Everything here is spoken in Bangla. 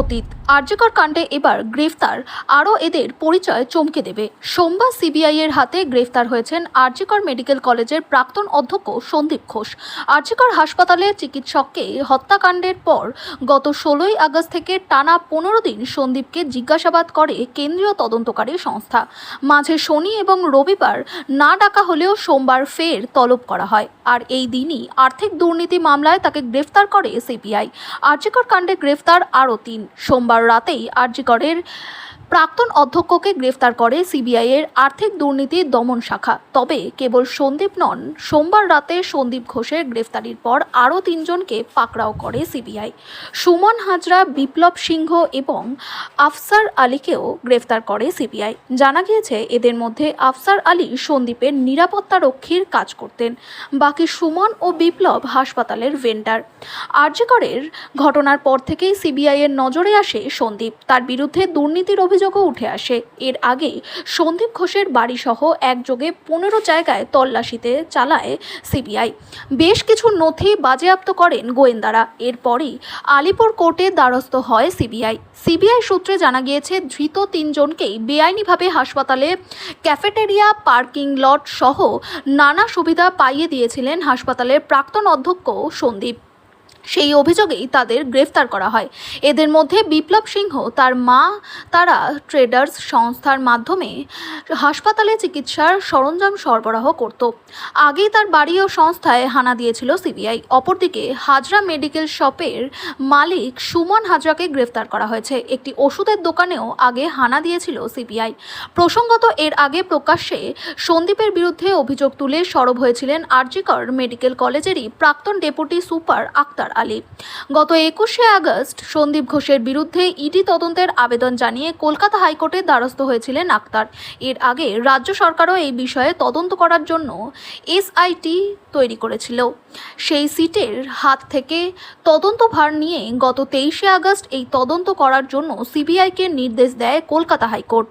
অতীত। আর্যকর কাণ্ডে এবার গ্রেফতার। আরও এদের পরিচয় চমকে দেবে। সোমবার সিবিআই এর হাতে গ্রেফতার হয়েছেন আর্যকর মেডিকেল কলেজের প্রাক্তন অধ্যক্ষ সন্দীপ ঘোষ। আর্যকর হাসপাতালে চিকিৎসককে হত্যাকাণ্ডের পর গত ষোলোই আগস্ট থেকে টানা পনেরো দিন সন্দীপকে জিজ্ঞাসাবাদ করে কেন্দ্রীয় তদন্তকারী সংস্থা। মাঝে শনি এবং রবিবার না ডাকা হলেও সোমবার ফের তলব করা হয়। আর এই দিনই আর্থিক দুর্নীতি মামলায় তাকে গ্রেফতার করে সিবিআই। আর্যিকর কাণ্ডে গ্রেফতার আরও তিন। সোমবার রাতেই আর্যিকরের প্রাক্তন অধ্যক্ষকে গ্রেফতার করে সিবিআই এর আর্থিক দুর্নীতি দমন শাখা। তবে কেবল সন্দীপ নন, সোমবার রাতে সন্দীপ ঘোষের গ্রেফতারির পর আরও তিনজনকে পাকড়াও করে সিবিআই। সুমন হাজরা, বিপ্লব সিংহ এবং আফসার আলীকেও গ্রেফতার করে সিবিআই। জানা গিয়েছে, এদের মধ্যে আফসার আলী সন্দীপের নিরাপত্তা রক্ষীর কাজ করতেন, বাকি সুমন ও বিপ্লব হাসপাতালের ভেন্ডার আরজিকরের ঘটনার পর থেকেই সিবিআই এর নজরে আসে সন্দীপ। তার বিরুদ্ধে দুর্নীতির অভিযোগও উঠে আসে। এর আগে সন্দীপ ঘোষের বাড়িসহ একযোগে পনেরো জায়গায় তল্লাশিতে চালায় সিবিআই। বেশ কিছু নথি বাজেয়াপ্ত করেন গোয়েন্দারা। এরপরই আলিপুর কোর্টে দ্বারস্থ হয় সিবিআই। সিবিআই সূত্রে জানা গিয়েছে, ধৃত তিনজনকেই বেআইনিভাবে হাসপাতালে ক্যাফেটেরিয়া, পার্কিং লট সহ নানা সুবিধা পাইয়ে দিয়েছিলেন হাসপাতালের প্রাক্তন অধ্যক্ষ সন্দীপ। সেই অভিযোগেই তাদের গ্রেফতার করা হয়। এদের মধ্যে বিপ্লব সিংহ, তার মা, তারা ট্রেডার্স সংস্থার মাধ্যমে হাসপাতালে চিকিৎসার সরঞ্জাম সরবরাহ করত। আগেই তার বাড়ি ও সংস্থায় হানা দিয়েছিল সিবিআই। অপরদিকে হাজরা মেডিকেল শপের মালিক সুমন হাজরাকে গ্রেফতার করা হয়েছে। একটি ওষুধের দোকানেও আগে হানা দিয়েছিল সিবিআই। প্রসঙ্গত, এর আগে প্রকাশ্যে সন্দীপের বিরুদ্ধে অভিযোগ তুলে সরব হয়েছিলেন আরজিকর মেডিকেল কলেজেরই প্রাক্তন ডেপুটি সুপার আক্তার আলী। গত একুশে আগস্ট সন্দীপ ঘোষের বিরুদ্ধে ইডি তদন্তের আবেদন জানিয়ে কলকাতা হাইকোর্টে দ্বারস্থ হয়েছিলেন আক্তার। এর আগে রাজ্য সরকারও এই বিষয়ে তদন্ত করার জন্য এসআইটি তৈরি করেছিল। সেই সিটের হাত থেকে তদন্তভার নিয়ে গত তেইশে আগস্ট এই তদন্ত করার জন্য সিবিআইকে নির্দেশ দেয় কলকাতা হাইকোর্ট।